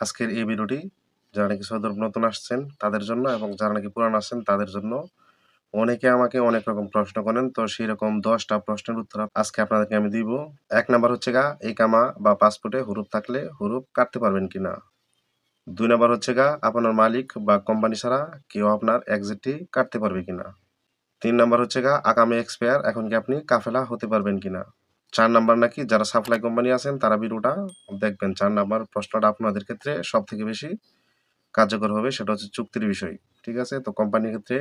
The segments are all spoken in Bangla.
আজকের এই ভিডিওটি যারা নাকি সৌদি আরব নতুন আসছেন তাদের জন্য এবং যারা নাকি পুরান আসছেন তাদের জন্য অনেকে আমাকে অনেক রকম প্রশ্ন করেন। তো সেই রকম দশটা প্রশ্নের উত্তর আজকে আপনাদেরকে আমি দিব। এক নাম্বার হচ্ছে গা এই কামা বা পাসপোর্টে হুরুপ থাকলে হুরুপ কাটতে পারবেন কিনা? দুই নাম্বার হচ্ছে গা, আপনার মালিক বা কোম্পানি ছাড়া কেউ আপনার এক্সিটটি কাটতে পারবে কিনা? তিন নাম্বার হচ্ছে গা, আগামী এক্সপায়ার এখন কি আপনি কাফেলা হতে পারবেন কিনা? চার নাম্বার নাকি যারা সাপ্লাই কোম্পানি আছেন, তারা ভিডিওটা দেখবেন। চার নাম্বার প্রশ্নটা আপনাদের ক্ষেত্রে সব থেকে বেশি কার্যকর হবে, সেটা হচ্ছে চুক্তির বিষয়, ঠিক আছে? তো কোম্পানির ক্ষেত্রে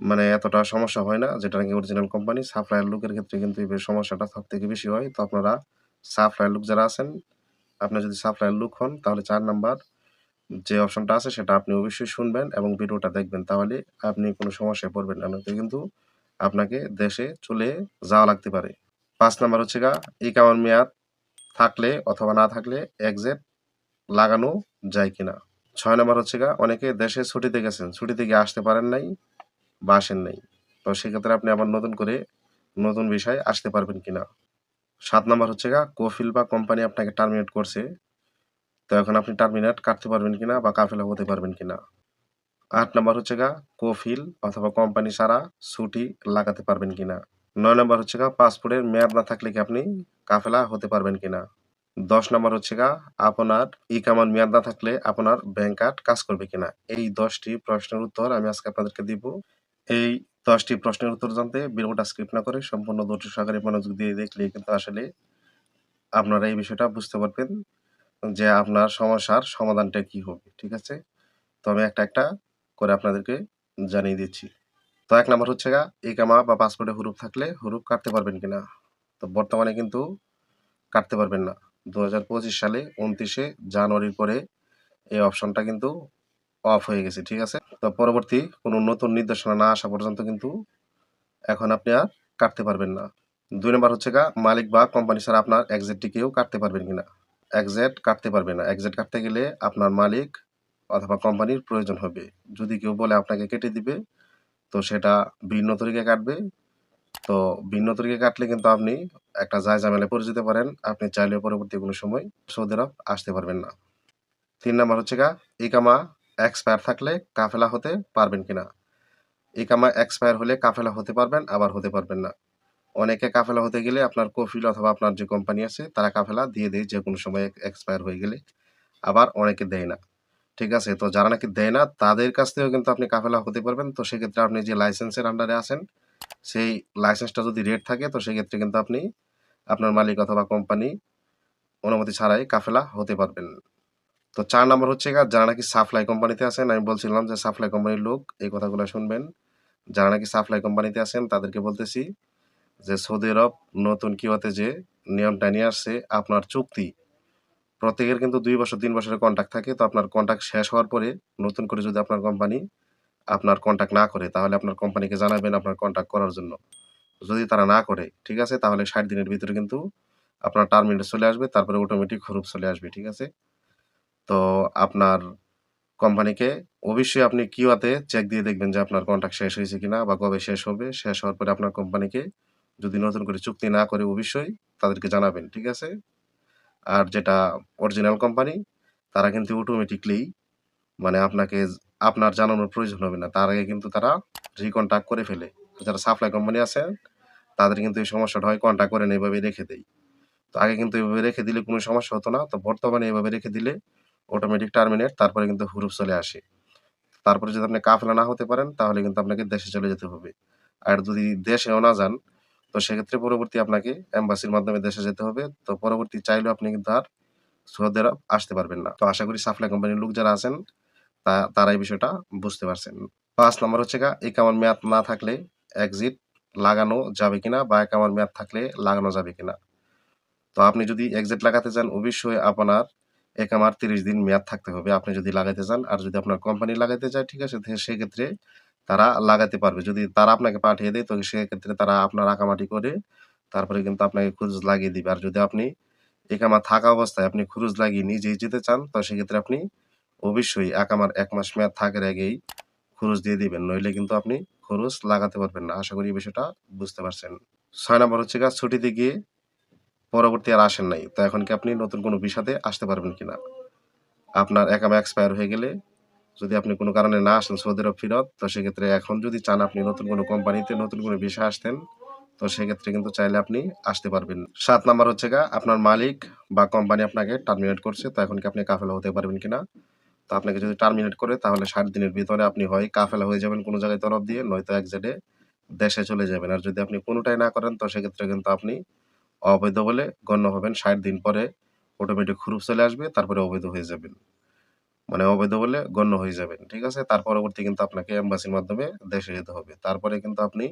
মানে এতটা সমস্যা হয় না, যেটা নাকি অরিজিনাল কোম্পানি সাপ্লায়ার লুকের ক্ষেত্রে কিন্তু এই সমস্যাটা সব থেকে বেশি হয়। তো আপনারা সাপ্লায়ার লুক যারা আছেন, আপনি যদি সাপ্লায়ার লুক হন, তাহলে চার নাম্বার যে অপশনটা আছে, সেটা আপনি অবশ্যই শুনবেন এবং ভিডিওটা দেখবেন। তাহলে আপনি কোনো সমস্যায় পড়বেন না কিন্তু আপনাকে দেশে চলে যাওয়া লাগতে পারে। পাঁচ নাম্বার হচ্ছে গা ইকামার মেয়াদ থাকলে অথবা না থাকলে এক্সেট লাগানো যায় কিনা। ছয় নম্বর হচ্ছে গা, অনেকে দেশে ছুটিতে গেছেন, ছুটিতে গিয়ে আসতে পারেন নাই বা আসেন নাই। তো সেক্ষেত্রে আপনি আবার নতুন করে নতুন বিষয় আসতে পারবেন কিনা। সাত নম্বর হচ্ছে গা, কোফিল বা কোম্পানি আপনাকে টার্মিনেট করছে, তো এখন আপনি টার্মিনেট কাটতে পারবেন কিনা বা কাফেলা হতে পারবেন কিনা। আট নম্বর হচ্ছে গা, কোফিল অথবা কোম্পানি ছাড়া ছুটি লাগাতে পারবেন কিনা। নয় নম্বর হচ্ছে গা, পাসপোর্টের মেয়াদ না থাকলে কি আপনি কাফেলা হতে পারবেন কিনা? দশ নম্বর হচ্ছে গা, আপনার ই কামান মেয়াদ না থাকলে আপনার ব্যাংক কার্ড কাজ করবে কিনা? এই দশটি প্রশ্নের উত্তর আমি আজকে আপনাদেরকে দিব। এই দশটি প্রশ্নের উত্তর জানতে ভিডিওটা স্ক্রিপ্ট না করে সম্পূর্ণ ধৈর্য সহকারে মনোযোগ দিয়ে দেখলে কিন্তু আসলে আপনারা এই বিষয়টা বুঝতে পারবেন যে আপনার সমস্যার সমাধানটা কি হবে, ঠিক আছে? তো আমি একটা একটা করে আপনাদেরকে জানিয়ে দিচ্ছি। তো এক নাম্বার হচ্ছে ইকামা বা পাসপোর্টে হুরুপ থাকলে হুরুপ কাটতে পারবেন কিনা? তো বর্তমানে কিন্তু কাটতে পারবেন না। দু হাজার পঁচিশ সালে উনত্রিশে জানুয়ারির পরে এই অপশনটা কিন্তু অফ হয়ে গেছে, ঠিক আছে? তো পরবর্তী কোনো নতুন নির্দেশনা না আসা পর্যন্ত কিন্তু এখন আপনি আর কাটতে পারবেন না। দুই নম্বর হচ্ছে গা, মালিক বা কোম্পানি ছাড়া আপনার এক্সেটটি কেউ কাটতে পারবেন কিনা? এক্সেট কাটতে পারবে না। এক্সেট কাটতে গেলে আপনার মালিক অথবা কোম্পানির প্রয়োজন হবে। যদি কেউ বলে আপনাকে কেটে দিবে তো সেটা ভিন্ন তরিকে কাটবে। তো ভিন্ন তরিকে কাটলে কিন্তু আপনি একটা যায় ঝামেলায় পড়ে যেতে পারেন। আপনি চাইলেও পরবর্তী কোনো সময় সৌদি আরব আসতে পারবেন না। তিন নাম্বার হচ্ছে গা, ইকামা এক্সপায়ার থাকলে কাফেলা হতে পারবেন কিনা? ইকামা এক্সপায়ার হলে কাফেলা হতে পারবেন, আবার হতে পারবেন না। অনেকে কাফেলা হতে গেলে আপনার কফিল অথবা আপনার যে কোম্পানি আছে, তারা কাফেলা দিয়ে দেয় যে কোনো সময় এক্সপায়ার হয়ে গেলে। আবার অনেকে দেয় না। ঠিক আছে? তো যারা নাকি দেয় না, তাদের কাছ থেকেও কিন্তু আপনি কাফেলা হতে পারবেন। তো সেক্ষেত্রে আপনি যে লাইসেন্সের আন্ডারে আছেন, সেই লাইসেন্সটা যদি রেট থাকে, তো সেক্ষেত্রে কিন্তু আপনি আপনার মালিক অথবা কোম্পানি অনুমতি ছাড়াই কাফেলা হতে পারবেন। তো চার নম্বর হচ্ছে যারা নাকি সাপ্লাই কোম্পানিতে আছেন, আমি বলছিলাম যে সাপ্লাই কোম্পানির লোক এই কথাগুলো শুনবেন। যারা নাকি সাপ্লাই কোম্পানিতে আছেন, তাদেরকে বলতেছি যে সৌদি আরব নতুন কিওয়াতে যে নিয়মটা নিয়ে আসছে, আপনার চুক্তি প্রত্যেকের কিন্তু দুই বছর, তিন বছরের কন্ট্যাক্ট থাকে। তো আপনার কন্ট্যাক্ট শেষ হওয়ার পরে নতুন করে যদি আপনার কোম্পানি আপনার কন্ট্যাক্ট না করে, তাহলে আপনার কোম্পানিকে জানাবেন আপনার কন্ট্যাক্ট করার জন্য। যদি তারা না করে, ঠিক আছে? তাহলে ষাট দিনের ভিতরে কিন্তু আপনার টার্মিনেট চলে আসবে, তারপরে অটোমেটিক হরুপ চলে আসবে, ঠিক আছে? তো আপনার কোম্পানিকে অবশ্যই আপনি কিউআতে চেক দিয়ে দেখবেন যে আপনার কন্ট্যাক্ট শেষ হয়েছে কিনা বা কবে শেষ হবে। শেষ হওয়ার পরে আপনার কোম্পানিকে যদি নতুন করে চুক্তি না করে, অবশ্যই তাদেরকে জানাবেন, ঠিক আছে? আর যেটা অরিজিনাল কোম্পানি তারা কিন্তু অটোমেটিকলি মানে আপনাকে আপনার জানানোর প্রয়োজন হবে না। তার আগে কিন্তু তারা রিকন্ট্যাক্ট করে ফেলে। যারা সাপ্লাই কোম্পানি আছে তাদের কিন্তু এই সমস্যাটা হয় কন্ট্যাক্ট করে না এভাবে রেখে দেয় তো আগে কিন্তু এভাবে রেখে দিলে কোনো সমস্যা হতো না। তো বর্তমানে এভাবে রেখে দিলে অটোমেটিক টার্মিনেট তারপরে কিন্তু হুরুপ চলে আসে। তারপরে যদি আপনি কাফেলা না হতে পারেন, তাহলে কিন্তু আপনাকে দেশে চলে যেতে হবে। আর যদি দেশেও না যান তো সেক্ষেত্রে পরবর্তী আপনাকে এম্বাসির মাধ্যমে দেশে যেতে হবে। তো পরবর্তী চাইলেও আপনি কিন্তু আর সৌদি আরব আসতে পারবেন না। তো আশা করি সাপ্লাই কোম্পানির লোক যারা আছেন, তা, তারা এই বিষয়টা বুঝতে পারছেন। পাঁচ নম্বর হচ্ছে গা, এই কামার মেয়াদ না থাকলে এক্সিট লাগানো যাবে কিনা বা কামার মেয়াদ থাকলে লাগানো যাবে কিনা? তো আপনি যদি এক্সিট লাগাতে চান, অবশ্যই আপনার এক আমার তিরিশ দিন মেয়াদ থাকতে হবে। আপনি যদি লাগাইতে চান, আর যদি আপনার কোম্পানি লাগাইতে চায়, ঠিক আছে সেক্ষেত্রে তারা লাগাতে পারবে। যদি তারা আপনাকে পাঠিয়ে দেয়, তো সেক্ষেত্রে তারা আপনার আঁকামাটি করে তারপরে কিন্তু আপনাকে খুরুজ লাগিয়ে দিবে। আর যদি আপনি একামা থাকা অবস্থায় আপনি খুরুজ লাগিয়ে নিজেই যেতে চান, তো সেক্ষেত্রে আপনি অবশ্যই একামার এক মাস মেয়াদ থাকার আগেই খরচ দিয়ে দিবেন। নইলে কিন্তু আপনি খরচ লাগাতে পারবেন না। আশা করি এই বিষয়টা বুঝতে পারছেন। ছয় নম্বর হচ্ছে গা ছুটিতে গিয়ে পরবর্তী আর আসেন নাই। তো এখন কি আপনি নতুন কোনো বিষাদে আসতে পারবেন কিনা? আপনার একামা এক্সপায়ার হয়ে গেলে যদি আপনি কোনো কারণে না আসেন সৌদি আরব ফেরত, তো সেক্ষেত্রে এখন যদি চান আপনি নতুন কোনো কোম্পানিতে নতুন কোনো বিষয় আসতেন, তো সেক্ষেত্রে কিন্তু চাইলে আপনি আসতে পারবেন। সাত নাম্বার হচ্ছে গা, আপনার মালিক বা কোম্পানি আপনাকে টার্মিনেট করছে, তো এখন কি আপনি কাফেলা হতে পারবেন কিনা? তো আপনাকে যদি টার্মিনেট করে, তাহলে ষাট দিনের ভিতরে আপনি হয় কাফেলা হয়ে যাবেন কোনো জায়গায় তরফ দিয়ে, নয়তো এক জায়গায় দেশে চলে যাবেন। আর যদি আপনি কোনোটাই না করেন, তো সেক্ষেত্রে কিন্তু আপনি অবৈধ বলে গণ্য হবেন। ষাট দিন পরে অটোমেটিক খুরুপ চলে আসবে, তারপরে অবৈধ হয়ে যাবেন। মানে অবৈধ বলে গণ্য হয়ে যাবেন, ঠিক আছে? তার পরবর্তী কিন্তু আপনাকে এম্বাসির মাধ্যমে দেশে যেতে হবে। তারপরে কিন্তু আপনি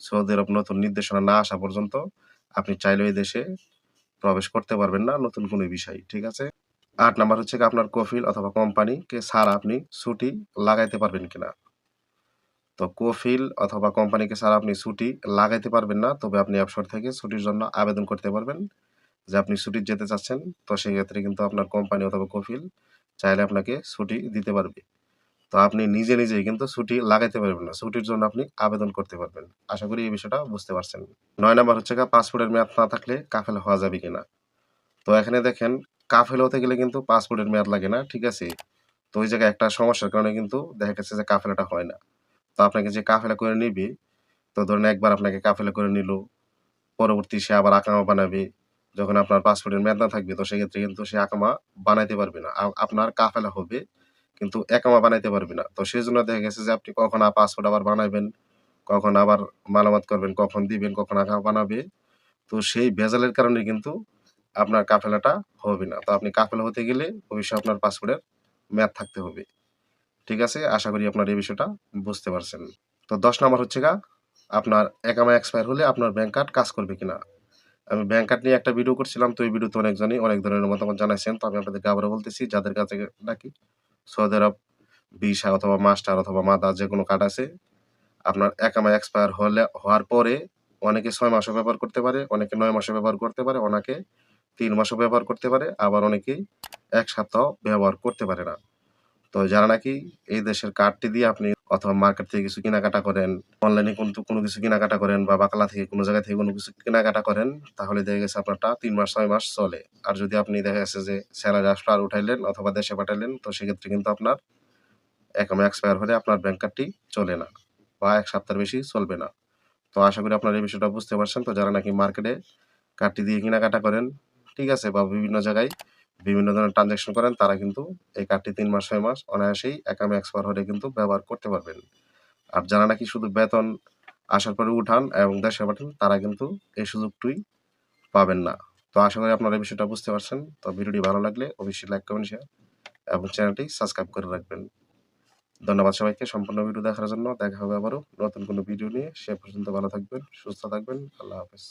সৌদি আরব নতুন নির্দেশনা না আসা পর্যন্ত আপনি চাইলে ওই দেশে প্রবেশ করতে পারবেন না নতুন কোনো বিষয়, ঠিক আছে? আট নাম্বার হচ্ছে কি আপনার কফিল অথবা কোম্পানিকে ছাড়া আপনি ছুটি লাগাইতে পারবেন কিনা। তো কফিল অথবা কোম্পানিকে ছাড়া আপনি ছুটি লাগাইতে পারবেন না, তবে আপনি অ্যাপসর থেকে ছুটির জন্য আবেদন করতে পারবেন। যে আপনি ছুটির যেতে চাচ্ছেন, তো সেক্ষেত্রে কিন্তু আপনার কোম্পানি অথবা কফিল চাইলে আপনাকে ছুটি দিতে পারবে। তো আপনি নিজে নিজেই কিন্তু ছুটি লাগাইতে পারবেন না। ছুটির জন্য আপনি আবেদন করতে পারবেন। আশা করি এই বিষয়টা বুঝতে পারছেন। নয় নাম্বার হচ্ছে পাসপোর্টের মেয়াদ না থাকলে কাফেল হওয়া যাবে কিনা? তো এখানে দেখেন, কাফেল হতে গেলে কিন্তু পাসপোর্টের মেয়াদ লাগে না, ঠিক আছে? তো ওই জায়গায় একটা সমস্যার কারণে কিন্তু দেখা গেছে যে কাফেলাটা হয় না। তো আপনাকে যে কাফেলা করে নিবে, তো ধরেন একবার আপনাকে কাফেলা করে নিল, পরবর্তী সে আবার আকামা বানাবে যখন আপনার পাসপোর্টের মেয়াদ না থাকবে, তো সেক্ষেত্রে কিন্তু সে আকামা বানাইতে পারবে না। আপনার কাফেলা হবে, কিন্তু একামা বানাইতে পারবে না। তো সেই জন্য দেখা গেছে যে আপনি কখন পাসপোর্ট আবার বানাবেন কখন আবার মালামাত করবেন, কখন দিবেন, কখন আকামা বানাবে। তো সেই ভেজালের কারণে কিন্তু আপনার কাফেলাটা হবে না। তো আপনি কাফেলা হতে গেলে অবশ্যই আপনার পাসপোর্টের মেয়াদ থাকতে হবে। ঠিক আছে? আশা করি আপনার এই বিষয়টা বুঝতে পারছেন। তো দশ নম্বর হচ্ছে গা, আপনার একামা এক্সপায়ার হলে আপনার ব্যাংক কার্ড কাজ করবে কিনা? আমি ব্যাংক কার্ড নিয়ে একটা ভিডিও করছিলাম, তো এই ভিডিওতে অনেকজনই অনেক ধরনের মতামত জানাইছেন। তো আমি আপনাদেরকে আবারও বলতেছি, যাদের কাছে নাকি সৌদি আরব ভিসা অথবা মাস্টার অথবা মাদার যে কোনো কার্ড আছে, আপনার একামা এক্সপায়ার হলে, হওয়ার পরে অনেকে ছয় মাসও ব্যবহার করতে পারে, অনেকে নয় মাসও ব্যবহার করতে পারে, অনেকে তিন মাসও ব্যবহার করতে পারে, আবার অনেকেই এক সপ্তাহ ব্যবহার করতে পারে না। তো যারা নাকি এই দেশের কার্ডটি দিয়ে আপনি অথবা মার্কেট থেকে কিছু কেনাকাটা করেন অনলাইনে কিন্তু কোনো কিছু কেনাকাটা করেন বা বাকলা থেকে কোনো জায়গা থেকে কোনো কিছু কেনাকাটা করেন, তাহলে দেখা গেছে আপনারটা তিন মাস, ছয় মাস চলে। আর যদি আপনি দেখা গেছে যে স্যালারি আসলো আর উঠাইলেন অথবা দেশে পাঠাইলেন, তো সেক্ষেত্রে কিন্তু আপনার একামে এক্সপায়ার হলে আপনার ব্যাংক কার্ডটি চলে না বা এক সপ্তাহের বেশি চলবে না। তো আশা করি আপনার এই বিষয়টা বুঝতে পারছেন। তো যারা নাকি মার্কেটে কার্ডটি দিয়ে কেনাকাটা করেন, ঠিক আছে, বা বিভিন্ন জায়গায় বিভিন্ন ধরনের ট্রানজ্যাকশন করেন, তারা কিন্তু এই কার্ডটি তিন মাস, ছয় মাস অনায়াসেই একামে এক্সপায়ার হলে কিন্তু ব্যবহার করতে পারবেন। আর যারা নাকি শুধু বেতন আসার পরে উঠান এবং দেশে পাঠান, তারা কিন্তু এই সুযোগটুই পাবেন না। তো আশা করি আপনারা এই বিষয়টা বুঝতে পারছেন। তো ভিডিওটি ভালো লাগলে অবশ্যই লাইক কমেন্ট শেয়ার এবং চ্যানেলটি সাবস্ক্রাইব করে রাখবেন। ধন্যবাদ সবাইকে সম্পূর্ণ ভিডিও দেখার জন্য। দেখা হবে আবারও নতুন কোনো ভিডিও নিয়ে। সে পর্যন্ত ভালো থাকবেন, সুস্থ থাকবেন। আল্লাহ হাফেজ।